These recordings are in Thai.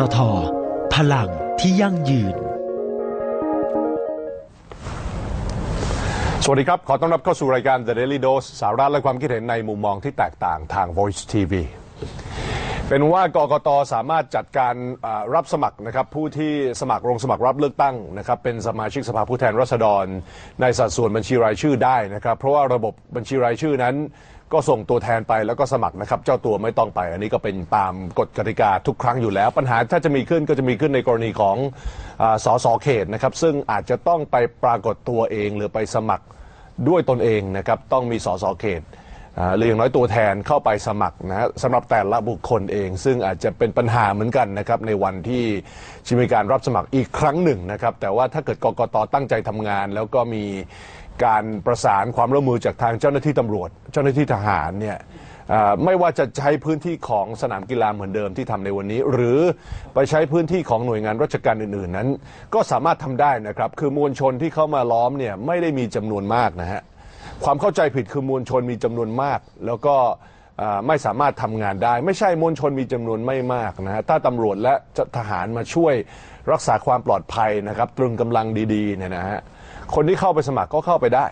ตท พลังที่ยั่งยืน สวัสดีครับ ขอต้อนรับเข้าสู่รายการ The Daily Dose สาระและความคิดเห็นในมุมมองที่แตกต่างทาง Voice TV เป็นว่ากกตสามารถจัดการรับสมัครนะครับผู้ที่สมัครลงสมัครรับเลือกตั้งนะครับเป็นสมาชิกสภาผู้แทนราษฎร ในสัดส่วนบัญชีรายชื่อได้นะครับเพราะว่าระบบบัญชีรายชื่อนั้น ก็ส่งตัวแทนไปแล้วก็สมัครนะครับ เจ้าตัวไม่ต้องไป อันนี้ก็เป็นตามกฎกติกาทุกครั้งอยู่แล้ว ปัญหาถ้าจะมีขึ้นก็จะมีขึ้นในกรณีของอาสสเขตนะครับซึ่งอาจจะต้องไปปรากฏตัวเองหรือไปสมัครด้วยตนเองนะครับต้องมีสสเขตหรืออย่างน้อยตัวแทนเข้าไปสมัครนะฮะสำหรับแต่ละบุคคลเอง ซึ่งอาจจะเป็นปัญหาเหมือนกันนะครับในวันที่จะมีการรับสมัครอีกครั้งหนึ่งนะครับแต่ว่าถ้าเกิดกกตตั้งใจทำงาน แล้วก็มี การประสานความร่วมมือจากทางเจ้าหน้าที่ตำรวจ เจ้าหน้าที่ทหารเนี่ยอ่าไม่ว่าจะใช้พื้นที่ของสนามกีฬาเหมือนเดิมที่ทำในวันนี้ หรือไปใช้พื้นที่ของหน่วยงานราชการอื่นๆนั้น ก็สามารถทำได้นะครับ คือมวลชนที่เข้ามาล้อมเนี่ยไม่ได้มีจำนวนมากนะฮะ ความเข้าใจผิดคือมวลชนมีจำนวนมาก แล้วก็อ่าไม่สามารถทำงานได้ ไม่ใช่มวลชนมีจำนวนไม่มากนะฮะถ้าตำรวจและทหารมาช่วยรักษาความปลอดภัยนะครับตรึงกำลังดีๆเนี่ยนะฮะ คนที่เข้าไปสมัครก็เข้าไปได้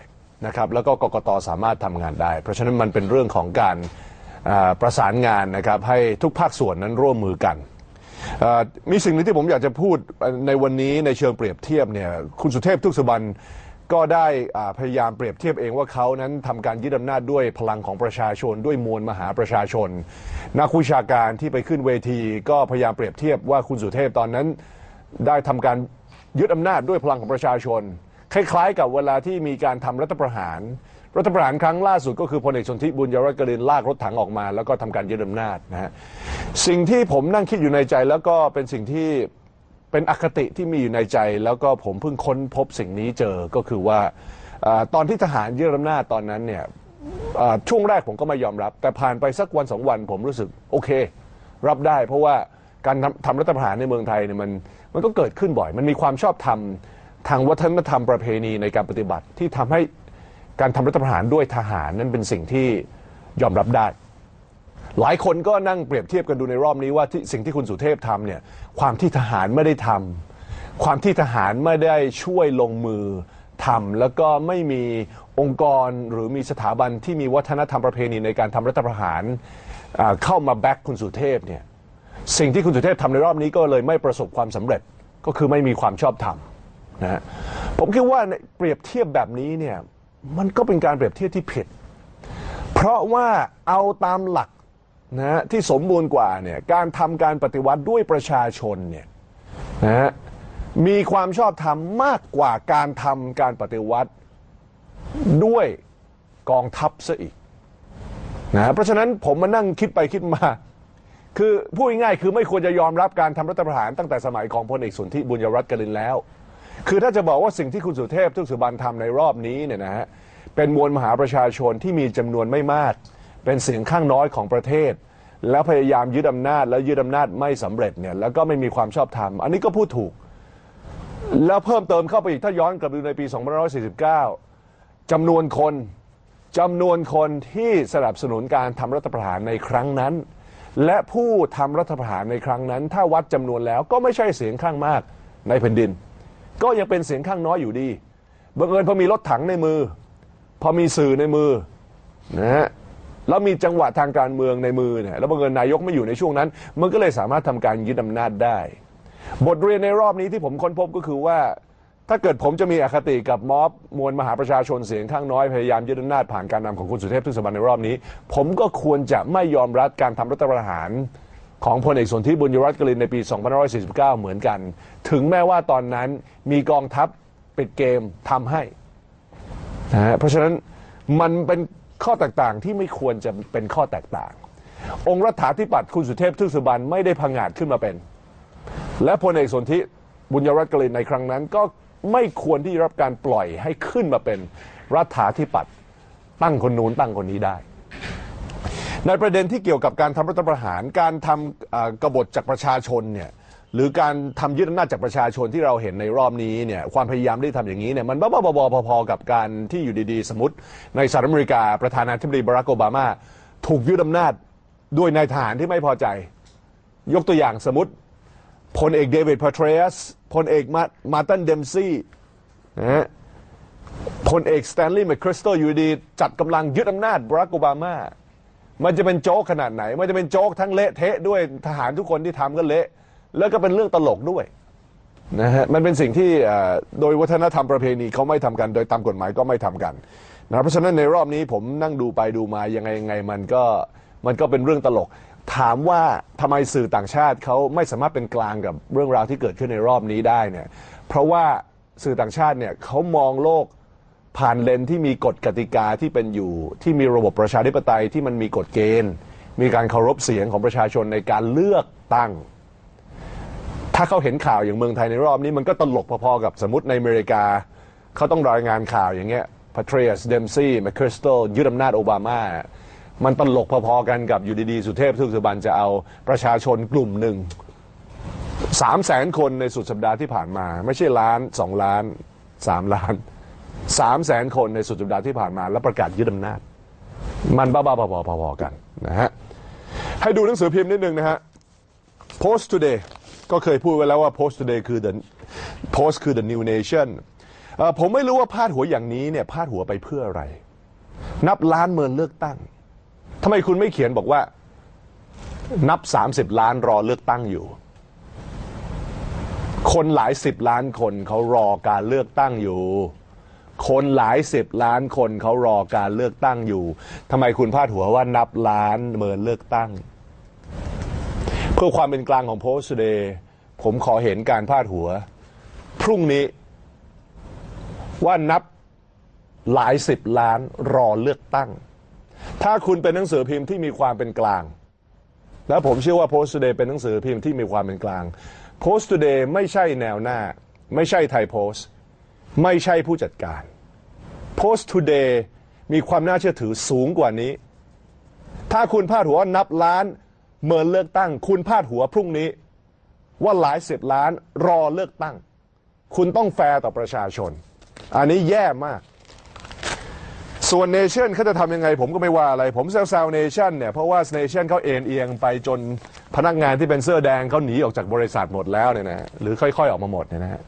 นะครับแล้วก็กกตสามารถทำงานได้ เพราะฉะนั้นมันเป็นเรื่องของการประสานงานนะครับให้ทุกภาคส่วนนั้นร่วมมือกัน มีสิ่งหนึงที่ผมอยากจะพูดในวันนี้ในเชิงเปรียบเทียบเนี่ยคุณสุเทพทุกสุบรรณก็ได้พยายามเปรียบเทียบเองว่าเขานั้นทำการยึดอำนาจด้วยพลังของประชาชน ด้วยมวลมหาประชาชน นักวิชาการที่ไปขึ้นเวที ก็พยายามเปรียบเทียบว่าคุณสุเทพตอนนั้นได้ทำการยึดอำนาจด้วยพลังของประชาชน คล้ายๆ กับเวลาที่มีการทำรัฐประหาร รัฐประหารครั้งล่าสุดก็คือพลเอกชนทิบุญยรัตน์กลินลากรถถังออกมา แล้วก็ทำการยึดอำนาจนะฮะสิ่งที่ผมนั่งคิดอยู่ในใจแล้วก็เป็นสิ่งที่เป็นอคติที่มีอยู่ในใจ แล้วก็ผมเพิ่งค้นพบสิ่งนี้เจอก็คือว่าอตอนที่ทหารยึดอำนาจตอนนั้นเนี่ยอ่าช่วงแรกผมก็ไม่ยอมรับ แต่ผ่านไปสักวันสองวันผมรู้สึกโอเค รับได้เพราะว่าการทำทำรัฐประหารในเมืองไทยเนี่ยมันมันก็เกิดขึ้นบ่อย มันมีความชอบธรรม ทางวัฒนธรรมประเพณีในการปฏิบัติที่ทำให้การทำรัฐประหารด้วยทหารนั้นเป็นสิ่งที่ยอมรับได้ หลายคนก็นั่งเปรียบเทียบกันดูในรอบนี้ว่าที่สิ่งที่คุณสุเทพทำเนี่ยความที่ทหารไม่ได้ทำความที่ทหารไม่ได้ช่วยลงมือทำแล้วก็ไม่มีองค์กรหรือมีสถาบันที่มีวัฒนธรรมประเพณีในการทำรัฐประหารอ่าเข้ามาแบ็กคุณสุเทพเนี่ยสิ่งที่คุณสุเทพทำในรอบนี้ก็เลยไม่ประสบความสำเร็จก็คือไม่มีความชอบธรรม นะฮะผมคิดว่าเปรียบเทียบแบบนี้เนี่ยมันก็เป็นการเปรียบเทียบที่ผิด เพราะว่าเอาตามหลักนะที่สมบูรณ์กว่าเนี่ยการทำการปฏิวัติด้วยประชาชนเนี่ยนะมีความชอบธรรมมากกว่าการทำการปฏิวัติด้วยกองทัพซะอีกนะฮะเพราะฉะนั้นผมมานั่งคิดไปคิดมา คือพูดง่ายๆคือไม่ควรจะยอมรับการทำรัฐประหารตั้งแต่สมัยของพลเอกสุนทรบุญยรัตน์กลินแล้ว คือถ้าจะบอกว่าสิ่งที่คุณสุเทพทุกสุบันทำในรอบนี้เนี่ยนะฮะเป็นมวลมหาประชาชนที่มีจำนวนไม่มาก เป็นเสียงข้างน้อยของประเทศ แล้วพยายามยึดอำนาจ แล้วยึดอำนาจไม่สำเร็จเนี่ยแล้วก็ไม่มีความชอบธรรมอันนี้ก็พูดถูก แล้วเพิ่มเติมเข้าไปอีกถ้าย้อนกลับไปดูในปี 2549จำนวนคนจำนวนคนที่สนับสนุนการทำรัฐประหารในครั้งนั้น และผู้ทำรัฐประหารในครั้งนั้น ถ้าวัดจำนวนแล้วก็ไม่ใช่เสียงข้างมากในแผ่นดิน ก็ยังเป็นเสียงข้างน้อยอยู่ดีบังเอิญพอมีรถถังในมือ พอมีสื่อในมือนะฮะแล้วมีจังหวะทางการเมืองในมือเนี่ยแล้วบังเอิญนายกไม่อยู่ในช่วงนั้น มันก็เลยสามารถทำการยึดอำนาจได้ บทเรียนในรอบนี้ที่ผมค้นพบก็คือว่า ถ้าเกิดผมจะมีอคติกับม็อบมวลมหาประชาชนเสียงข้างน้อยพยายามยึดอำนาจผ่านการนำของคุณสุเทพทุกสบันในรอบนี้ ผมก็ควรจะไม่ยอมรับการทำรัฐประหาร ของพลเอกสนธิบุญยรัตน์กลินในปี 2549 เหมือนกัน ถึงแม้ว่าตอนนั้นมีกองทัพปิดเกมทำให้นะฮะเพราะฉะนั้นมันเป็นข้อแตกต่างที่ไม่ควรจะเป็นข้อแตกต่าง องค์รัฐาธิปัตย์คุณสุเทพทุกสุบันไม่ได้พังงาดขึ้นมาเป็น และพลเอกสนธิบุญยรัตน์กลินในครั้งนั้นก็ไม่ควรที่จะรับการปล่อยให้ขึ้นมาเป็นรัฐาธิปัตย์ตั้งคนนู้นตั้งคนนี้ได้ ในประเด็นที่เกี่ยวกับการทำรัฐประหาร การทำกบฏจากประชาชนเนี่ยหรือการทำยึดอำนาจจากประชาชนที่เราเห็นในรอบนี้เนี่ยความพยายามที่ทำอย่างนี้เนี่ยมันบ้าบอพอๆกับการที่อยู่ดีๆ สมมติในสหรัฐอเมริกาประธานาธิบดีบารักโอบามาถูกยึดอำนาจด้วยนายทหารที่ไม่พอใจ ยกตัวอย่างสมมติพลเอกเดวิดพาเทรสพลเอกมาร์ตันเดมซี่นะพลเอกสแตนลีย์แมคคริสตัลอยู่ดีจัดกำลังยึดอำนาจบรักโอบามา มันจะเป็นโจ๊กขนาดไหน มันจะเป็นโจ๊กทั้งเละเทะด้วยทหารทุกคนที่ทำก็เละ แล้วก็เป็นเรื่องตลกด้วยนะฮะมันเป็นสิ่งที่โดยวัฒนธรรมประเพณีเขาไม่ทำกัน โดยตามกฎหมายก็ไม่ทำกันนะเพราะฉะนั้นในรอบนี้ผมนั่งดูไปดูมายังไงยังไงมันก็มันก็เป็นเรื่องตลก ถามว่าทำไมสื่อต่างชาติเขาไม่สามารถเป็นกลางกับเรื่องราวที่เกิดขึ้นในรอบนี้ได้เนี่ยเพราะว่าสื่อต่างชาติเนี่ยเขามองโลก ผ่านเลนที่มีกฎกติกาที่เป็นอยู่ ที่มีระบบประชาธิปไตยที่มันมีกฎเกณฑ์ มีการเคารพเสียงของประชาชนในการเลือกตั้ง ถ้าเขาเห็นข่าวอย่างเมืองไทยในรอบนี้มันก็ตลกพอๆกับสมมติในอเมริกา เขาต้องรายงานข่าวอย่างเงี้ยพาเทรียสเดมซี่แมคคริสตัลยึดอำนาจโอบามามันตลกพอๆกันกับอยู่ดีๆ สุเทพทุกสุบันจะเอาประชาชนกลุ่มหนึ่งสามแสนคนในสุดสัปดาห์ที่ผ่านมา ไม่ใช่ล้านสองล้านสามล้าน สามแสนคนในสุดสัปดาห์ที่ผ่านมา แล้วประกาศยึดอำนาจ มันบ้าๆบอๆพอๆกันนะฮะให้ดูหนังสือพิมพ์นิดนึงนะฮะ Post Today ก็เคยพูดไว้แล้วว่า Post Today คือ the Post คือ the new Nation ผมไม่รู้ว่าพาดหัวอย่างนี้เนี่ยพาดหัวไปเพื่ออะไร นับล้านเมินเลือกตั้งทำไมคุณไม่เขียนบอกว่า นับ 30 ล้านรอเลือกตั้งอยู่ คนหลายสิบล้านคนเขารอการเลือกตั้งอยู่ คนหลายสิบล้านคนเขารอการเลือกตั้งอยู่ทำไมคุณพาดหัวว่านับล้านเมินเลือกตั้ง เพื่อความเป็นกลางของโพสต์เดย์ผมขอเห็นการพาดหัว พรุ่งนี้ ว่านับหลายสิบล้านรอเลือกตั้ง ถ้าคุณเป็นหนังสือพิมพ์ที่มีความเป็นกลาง แล้วผมเชื่อว่า Post Today เป็นหนังสือพิมพ์ที่มีความเป็นกลาง Post Today ไม่ใช่แนวหน้า ไม่ใช่ไทยโพสต์ไม่ใช่ผู้จัดการ Post Today มีความน่าเชื่อถือสูงกว่านี้ ถ้าคุณพาดหัวนับล้านเมินเลือกตั้ง คุณพาดหัวพรุ่งนี้ ว่าหลายสิบล้านรอเลือกตั้ง คุณต้องแฟร์ต่อประชาชน อันนี้แย่มาก ส่วนเนชั่นเขาจะทำยังไง ผมก็ไม่ว่าอะไร ผมแซวๆเนชั่นเนี่ยเพราะว่าเนชั่นเขาเอ็นเอียงไปจนพนักงานที่เป็นเสื้อแดงเขาหนีออกจากบริษัทหมดแล้วเนี่ยนะหรือค่อยๆออกมาหมดเนี่ยนะฮะ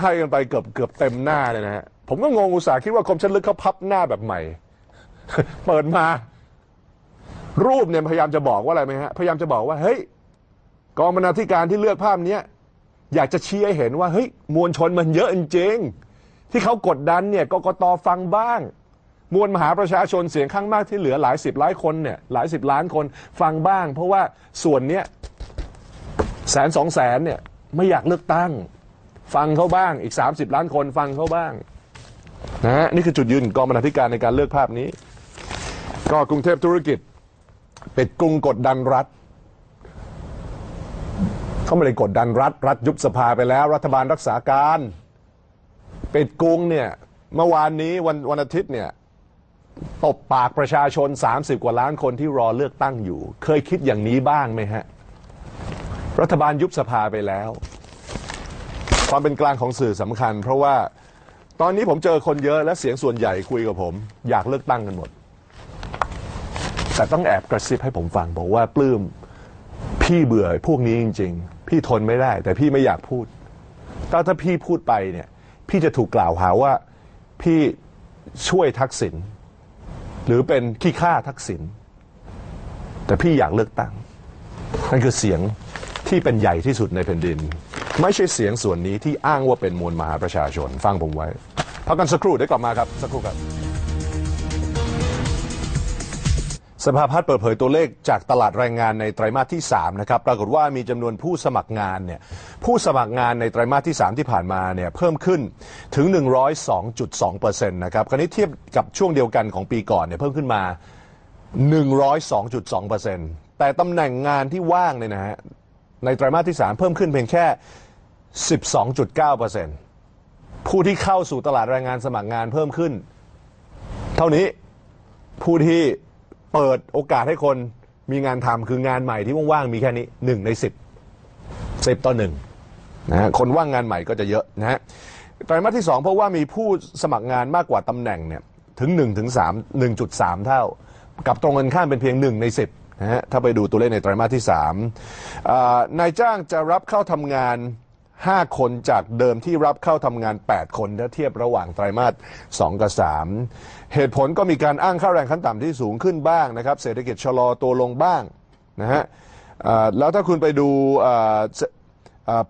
ให้กันไปเกือบเกือบเต็มหน้าเนี่ยนะฮะ ผมก็งงอุตส่าห์คิดว่าคมชันลึกเขาพับหน้าแบบใหม่ เปิดมา รูปเนี่ยพยายามจะบอกว่าอะไรไหมฮะ พยายามจะบอกว่า เฮ้ย กองบรรณาธิการที่เลือกภาพเนี้ยอยากจะชี้ให้เห็นว่าเฮ้ยมวลชนมันเยอะจริงๆที่เขากดดันเนี่ยกกตฟังบ้าง มวลมหาประชาชนเสียงข้างมากที่เหลือหลายสิบล้านคนเนี่ยหลายสิบล้านคนฟังบ้าง เพราะว่าส่วนเนี้ยแสนสองแสนเนี่ยไม่อยากเลือกตั้ง ฟังเขาบ้างอีก 30 ล้านคนฟังเขาบ้าง นะฮะนี่คือจุดยืนกองบรรณาธิการในการเลือกภาพนี้ ก็กรุงเทพธุรกิจเป็นกรุงกดดันรัฐเขาไม่ได้กดดันรัฐ รัฐยุบสภาไปแล้ว รัฐบาลรักษาการ เปิดกรุงเนี่ยเมื่อวานนี้วันวันอาทิตย์เนี่ยตบปากประชาชน 30 กว่าล้านคนที่รอเลือกตั้งอยู่ เคยคิดอย่างนี้บ้างไหมฮะ รัฐบาลยุบสภาไปแล้ว ความเป็นกลางของสื่อสำคัญ เพราะว่า ตอนนี้ผมเจอคนเยอะและเสียงส่วนใหญ่คุยกับผม อยากเลือกตั้งกันหมด แต่ต้องแอบกระซิบให้ผมฟังบอกว่าปลื้มพี่เบื่อพวกนี้จริง ๆ พี่ทนไม่ได้ แต่พี่ไม่อยากพูดถ้าถ้าพี่พูดไปเนี่ย พี่จะถูกกล่าวหาว่าพี่ช่วยทักษิณหรือเป็นขี้ข้าทักษิณแต่พี่อยากเลือกตั้งนั่นคือเสียงที่เป็นใหญ่ที่สุดในแผ่นดิน ไม่ใช่เสียงส่วนนี้ที่อ้างว่าเป็นมวลมหาประชาชน ฟังผมไว้พักกันสักครู่ได้กลับมาครับ สักครู่ครับ สภาพัฒน์เปิดเผยตัวเลขจากตลาดแรงงานในไตรมาสที่ 3 นะครับ ปรากฏว่ามีจำนวนผู้สมัครงานเนี่ยผู้สมัครงานในไตรมาสที่ 3 ที่ผ่านมาเนี่ยเพิ่มขึ้นถึง 102.2%นะครับคราวนี้เทียบกับช่วงเดียวกันของปีก่อนเนี่ยเพิ่มขึ้นมา 102.2%แต่ตำแหน่งงานที่ว่างเนี่ยนะฮะในไตรมาสที่ 3 เพิ่มขึ้นเพียงแค่ 12.9%ผู้ที่เข้าสู่ตลาดแรงงานสมัครงานเพิ่มขึ้น เท่านี้ผู้ที่เปิดโอกาสให้คนมีงานทำคืองานใหม่ที่ว่างๆมีแค่นี้หนึ่งในสิบสิบต่อหนึ่งนะฮะคนว่างงานใหม่ก็จะเยอะนะฮะไตรมาสที่สองเพราะว่ามีผู้สมัครงานมากกว่าตำแหน่งเนี่ยถึง1ถึง3 1.3 เท่า กับตรงกันข้ามเป็นเพียง 1 ใน 10นะฮะถ้าไปดูตัวเลขในไตรมาสที่3นายจ้างจะรับเข้าทำงาน 5 คนจากเดิมที่รับเข้าทำงาน 8 คนถ้าเทียบระหว่างไตรมาส 2 กับ 3 เหตุผลก็มีการอ้างค่าแรงขั้นต่ำที่สูงขึ้นบ้างนะครับ เศรษฐกิจชะลอตัวลงบ้างนะฮะแล้วถ้าคุณไปดู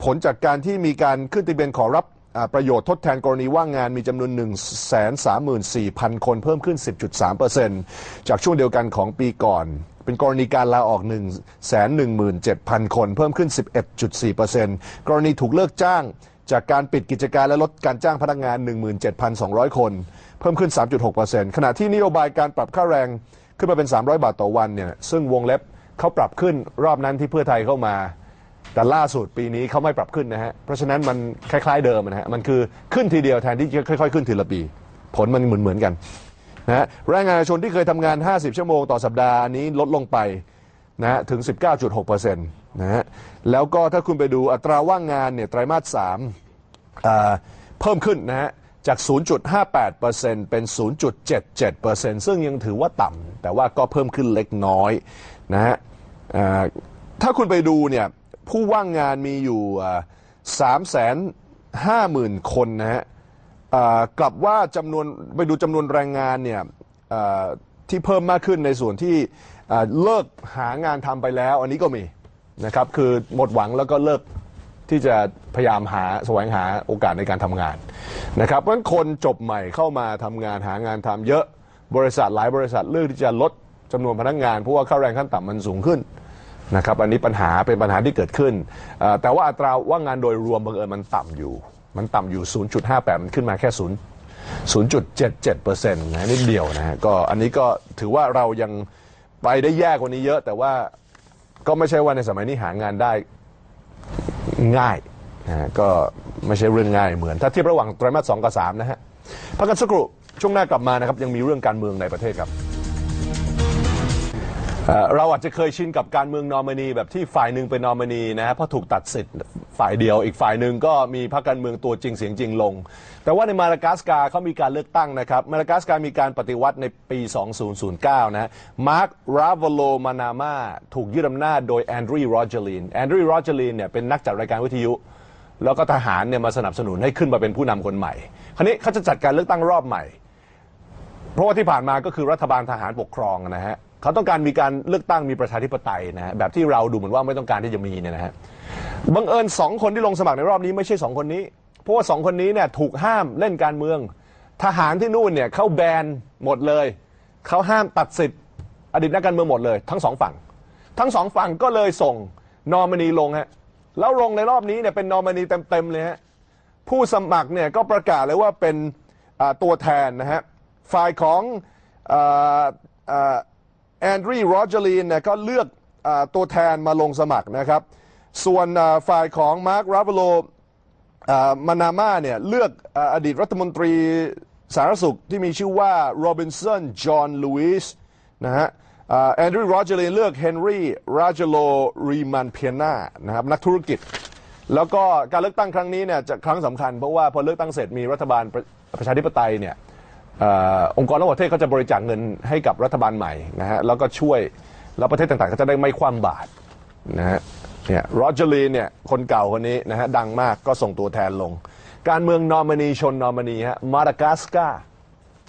ผลจากการที่มีการขึ้นทะเบียนขอรับประโยชน์ทดแทนกรณีว่างงานมีจำนวน 1 3 4 0 0 0 คนเพิ่มขึ้น 10.3%จากช่วงเดียวกันของปีก่อน เป็นกรณีการลาออก1 1 7 0 0 0 คน เพิ่มขึ้น 11.4%กรณีถูกเลิกจ้าง จากการปิดกิจการและลดการจ้างพนักงาน 17,200 คน เพิ่มขึ้น 3.6%ขณะที่นโยบายการปรับค่าแรงขึ้นมาเป็น 300 บาทต่อวันเนี่ยซึ่งวงเล็บเขาปรับขึ้นรอบนั้นที่เพื่อไทยเข้ามาแต่ล่าสุดปีนี้เขาไม่ปรับขึ้นนะฮะ เพราะฉะนั้นมันคล้ายๆเดิมนะฮะ มันคือขึ้นทีเดียวแทนที่จะค่อยๆ ขึ้นทีละปี ผลมันเหมือนๆกัน นะฮะแรงงานชนที่เคยทำงาน 50 ชั่วโมงต่อสัปดาห์นี้ลดลงไปนะฮะถึง 19.6%นะฮะแล้วก็ถ้าคุณไปดูอัตราว่างงานเนี่ยไตรมาส3เพิ่มขึ้นนะฮะจาก 0.58%เป็น 0.77%ซึ่งยังถือว่าต่ำแต่ว่าก็เพิ่มขึ้นเล็กน้อยนะฮะถ้าคุณไปดูเนี่ยผู้ว่างงานมีอยู่สามแสนห้าหมื่นคนนะฮะ กลับว่าจำนวนไปดูจำนวนแรงงานเนี่ยที่เพิ่มมากขึ้นในส่วนที่เลิกหางานทำไปแล้ว อันนี้ก็มีนะครับคือหมดหวังแล้วก็เลิกที่จะพยายามหาแสวงหาโอกาสในการทำงานนะครับเพราะฉะนั้นคนจบใหม่เข้ามาทำงานหางานทำเยอะบริษัทหลายบริษัทเลือกที่จะลดจำนวนพนักงานเพราะว่าค่าแรงขั้นต่ำมันสูงขึ้นนะครับอันนี้ปัญหาเป็นปัญหาที่เกิดขึ้น แต่ว่าอัตราว่างงานโดยรวมบังเอิญมันต่ำอยู่ มันต่ำอยู่ 0.58 มันขึ้นมาแค่ 0 0.77%นะนิดเดียวนะฮะก็อันนี้ก็ถือว่าเรายังไปได้แย่กว่านี้เยอะ แต่ว่าก็ไม่ใช่ว่าในสมัยนี้หางานได้ง่ายนะฮะก็ไม่ใช่เรื่องง่ายเหมือน ถ้าเทียบระหว่างไตรมาส2กับ3นะฮะพักกันสักครู่ช่วงหน้ากลับมานะครับยังมีเรื่องการเมืองในประเทศครับ เอ่อเราอาจจะเคยชินกับการเมืองนอมินีแบบที่ฝ่ายหนึ่งเป็นนอมินีนะฮะเพราะถูกตัดสิทธิ์ฝ่ายเดียว อีกฝ่ายหนึ่งก็มีพรรคการเมืองตัวจริงเสียงจริงลง แต่ว่าในมาดากัสการ์เขามีการเลือกตั้งนะครับมาดากัสการ์มีการปฏิวัติในปี 2009 นะมาร์คราฟโลมานามาถูกยึดอำนาจโดยแอนดรีโรเจอรีนแอนดรีโรเจอรีนเนี่ยเป็นนักจัดรายการวิทยุ แล้วก็ทหารเนี่ยมาสนับสนุนให้ขึ้นมาเป็นผู้นำคนใหม่คราวนี้เขาจะจัดการเลือกตั้งรอบใหม่ เพราะว่าที่ผ่านมาก็คือรัฐบาลทหารปกครองนะฮะ เขาต้องการมีการเลือกตั้งมีประชาธิปไตยนะฮะแบบที่เราดูเหมือนว่าไม่ต้องการที่จะมีเนี่ยนะฮะบังเอิญสองคนที่ลงสมัครในรอบนี้ไม่ใช่สองคนนี้ เพราะว่าสองคนนี้เนี่ยถูกห้ามเล่นการเมือง ทหารที่นู่นเนี่ยเขาแบนหมดเลยเขาห้ามตัดสิทธิ์อดีตนักการเมืองหมดเลย ทั้งสองฝั่ง ทั้งสองฝั่งก็เลยส่งนอมินีลงฮะแล้วลงในรอบนี้เนี่ยเป็นนอมินีเต็มๆเลยฮะผู้สมัครเนี่ยก็ประกาศเลยว่าเป็นตัวแทนนะฮะฝ่ายของ แอนดรีโรเจอรีนเนี่ยก็เลือกอตัวแทนมาลงสมัครนะครับ ส่วนฝ่ายของมาร์คราฟโลมานาม่าเนี่ยเลือกออดีตรัฐมนตรีสาธารณสุขที่มีชื่อว่าโรบินสันจอห์นลูอิสนะฮะแอนดรีโรเจอรีนเลือกเฮนรี่ราเจโลรีมันเพียนานะครับนักธุรกิจ แล้วก็การเลือกตั้งครั้งนี้เนี่ยจะครั้งสำคัญเพราะว่าพอเลือกตั้งเสร็จมีรัฐบาลประประชาธิปไตยเนี่ย องค์กรระหว่างประเทศเขาจะบริจาคเงินให้กับรัฐบาลใหม่นะฮะแล้วก็ช่วยแล้วประเทศต่างๆก็จะได้ไม่คว่ำบาตรนะฮะเนี่ยโรเจอรีเนี่ยคนเก่าคนนี้นะฮะดังมากก็ส่งตัวแทนลง การเมืองนอร์มินีชนนอร์มินีฮะมาดากัสกา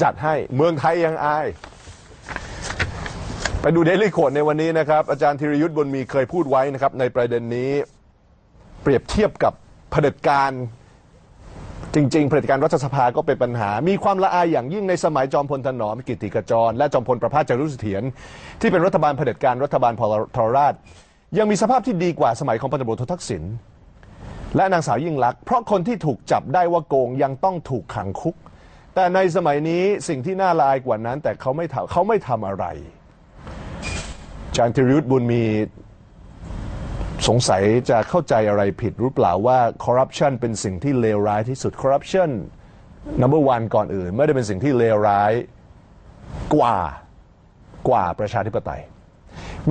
จัดให้เมืองไทยยังอาย ไปดูเดลี่โคดในวันนี้นะครับอาจารย์ธีรยุทธ์บุญมีเคยพูดไว้นะครับในประเด็นนี้เปรียบเทียบกับเผด็จการ จริง ๆ เผด็จการรัฐสภาก็เป็นปัญหา มีความละอายอย่างยิ่งในสมัยจอมพลถนอมกิติกจร และจอมพลประภาสจารุเสถียรที่เป็นรัฐบาลเผด็จการรัฐบาลพลทรราช ยังมีสภาพที่ดีกว่าสมัยของพลตำรวจโททักษิณและนางสาวยิ่งลักษณ์เพราะคนที่ถูกจับได้ว่าโกงยังต้องถูกขังคุก แต่ในสมัยนี้สิ่งที่น่าละอายกว่านั้น แต่เขาไม่ทำเขาไม่ทำอะไรจารย์ธีรยุทธบุญมี สงสัยจะเข้าใจอะไรผิดหรือเปล่าว่าคอร์รัปชันเป็นสิ่งที่เลวร้ายที่สุดคอร์รัปชัน number one ก่อนอื่น ไม่ได้เป็นสิ่งที่เลวร้ายกว่ากว่าประชาธิปไตย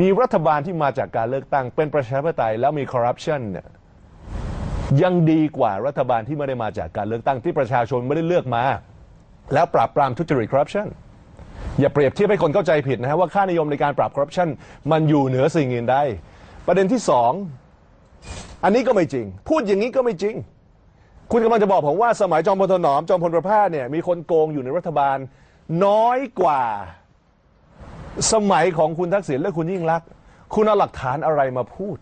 มีรัฐบาลที่มาจากการเลือกตั้งเป็นประชาธิปไตย แล้วมีคอร์รัปชันเนี่ยยังดีกว่ารัฐบาลที่ไม่ได้มาจากการเลือกตั้งที่ประชาชนไม่ได้เลือกมา แล้วปราบปรามทุจริตคอร์รัปชันอย่าเปรียบเทียบให้คนเข้าใจผิดนะฮะว่าค่านิยมในการปราบคอร์รัปชันมันอยู่เหนือสิ่งอื่นใด ประเด็นที่สองอันนี้ก็ไม่จริง พูดอย่างนี้ก็ไม่จริง คุณกำลังจะบอกผมว่าสมัยจอมพลถนอมจอมพลประภาสเนี่ยมีคนโกงอยู่ในรัฐบาล น้อยกว่า สมัยของคุณทักษิณและคุณยิ่งรักษณ์คุณเอาหลักฐานอะไรมาพูด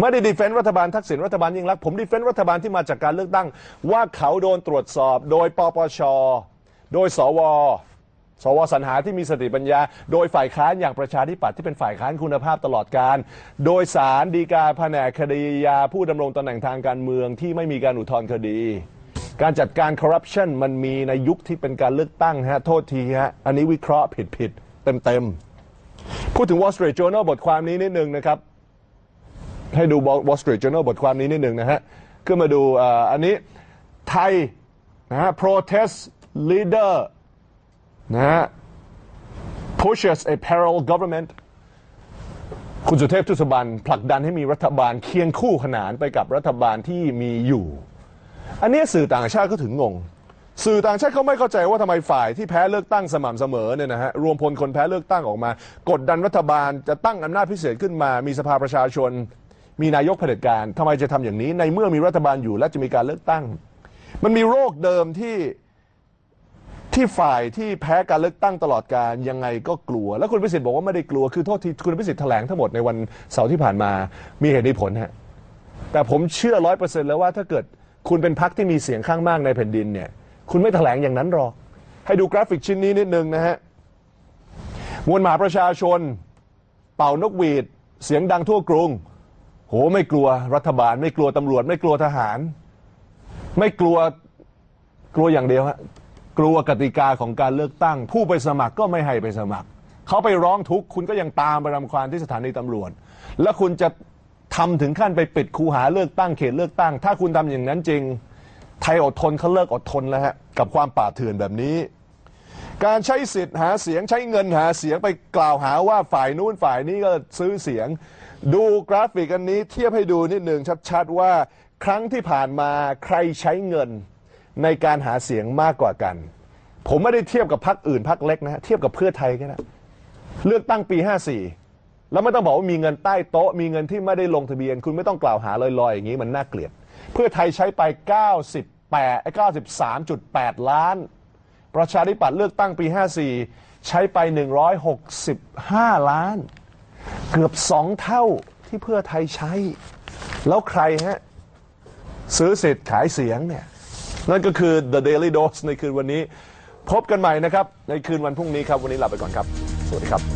ไม่ได้ดีเฟนต์รัฐบาลทักษิณรัฐบาลยิ่งรักษณ์ผมดีเฟนต์รัฐบาลที่มาจากการเลือกตั้ง ว่าเขาโดนตรวจสอบโดยปปช โดยสว สวสรรหาที่มีสติปัญญา โดยฝ่ายค้านอย่างประชาธิปัตย์ที่เป็นฝ่ายค้านคุณภาพตลอดการ โดยสารดีกาแผนกคดียาผู้ดำรงตำแหน่งทางการเมืองที่ไม่มีการอุทธรณ์คดี การจัดการคอร์รัปชันมันมีในยุคที่เป็นการเลือกตั้งฮะ โทษทีฮะ อันนี้วิเคราะห์ผิดผิดเต็มเต็มๆพูดถึง Wall Street Journal บทความนี้นิดนึงนะครับ ให้ดู Wall Street Journal บทความนี้นิดนึงนะฮะขึ้นมาดูออันนี้ไทยนะฮะ protest leader นะฮะ pushes a parallel government คุณสุเทพทุสบันผลักดันให้มีรัฐบาลเคียงคู่ขนานไปกับรัฐบาลที่มีอยู่ อันนี้สื่อต่างชาติก็ถึงงง สื่อต่างชาติเขาไม่เข้าใจว่าทำไมฝ่ายที่แพ้เลือกตั้งสม่ำเสมอเนี่ยนะฮะรวมพลคนแพ้เลือกตั้งออกมา กดดันรัฐบาลจะตั้งอำนาจพิเศษขึ้นมา มีสภาประชาชน มีนายกเผด็จการทำไมจะทำอย่างนี้ ในเมื่อมีรัฐบาลอยู่และจะมีการเลือกตั้ง มันมีโรคเดิมที่ ที่ฝ่ายที่แพ้การเลือกตั้งตลอดการยังไงก็กลัว แล้วคุณพิสิทธิ์บอกว่าไม่ได้กลัวคือโทษทีคุณพิสิทธิ์แถลงทั้งหมดในวันเสาร์ที่ผ่านมามีเหตุมีผลฮะแต่ผมเชื่อร้อยเปอร์เซ็นต์แล้วว่าถ้าเกิดคุณเป็นพักที่มีเสียงข้างมากในแผ่นดินเนี่ยคุณไม่แถลงอย่างนั้นหรอกให้ดูกราฟิกชิ้นนี้นิดนึงนะฮะมวลมหาประชาชน เป่านกหวีด เสียงดังทั่วกรุง โหไม่กลัวรัฐบาล ไม่กลัวตำรวจ ไม่กลัวทหาร ไม่กลัวกลัวอย่างเดียวฮะ กลัวกติกาของการเลือกตั้ง ผู้ไปสมัครก็ไม่ให้ไปสมัคร เขาไปร้องทุกข์คุณก็ยังตามไปรำควานที่สถานีตำรวจ แล้วคุณจะทำถึงขั้นไปปิดคูหาเลือกตั้งเขตเลือกตั้ง ถ้าคุณทำอย่างนั้นจริง ไทยอดทนเขาเลิกอดทนแล้วฮะกับความป่าเถื่อนแบบนี้ การใช้สิทธิ์หาเสียงใช้เงินหาเสียงไปกล่าวหาว่าฝ่ายนู้นฝ่ายนี้ก็ซื้อเสียง ดูกราฟิกอันนี้เทียบให้ดูนิดหนึ่งชัดๆว่าครั้งที่ผ่านมาใครใช้เงิน ในการหาเสียงมากกว่ากัน ผมไม่ได้เทียบกับพรรคอื่นพรรคเล็กนะเทียบกับเพื่อไทยก็ได้เลือกตั้งปี 54 แล้วไม่ต้องบอกว่ามีเงินใต้โต๊ะ มีเงินที่ไม่ได้ลงทะเบียน คุณไม่ต้องกล่าวหาลอยๆ อย่างนี้มันน่าเกลียด เพื่อไทยใช้ไป 98 93.8 ล้าน ประชาธิปัตย์เลือกตั้งปี 54 ใช้ไป 165 ล้าน เกือบสองเท่าที่เพื่อไทยใช้ แล้วใครฮะซื้อสิทธิ์ขายเสียงเนี่ย นั่นก็คือ The Daily Dose ในคืนวันนี้ พบกันใหม่นะครับ ในคืนวันพรุ่งนี้ครับ วันนี้ลาไปก่อนครับ สวัสดีครับ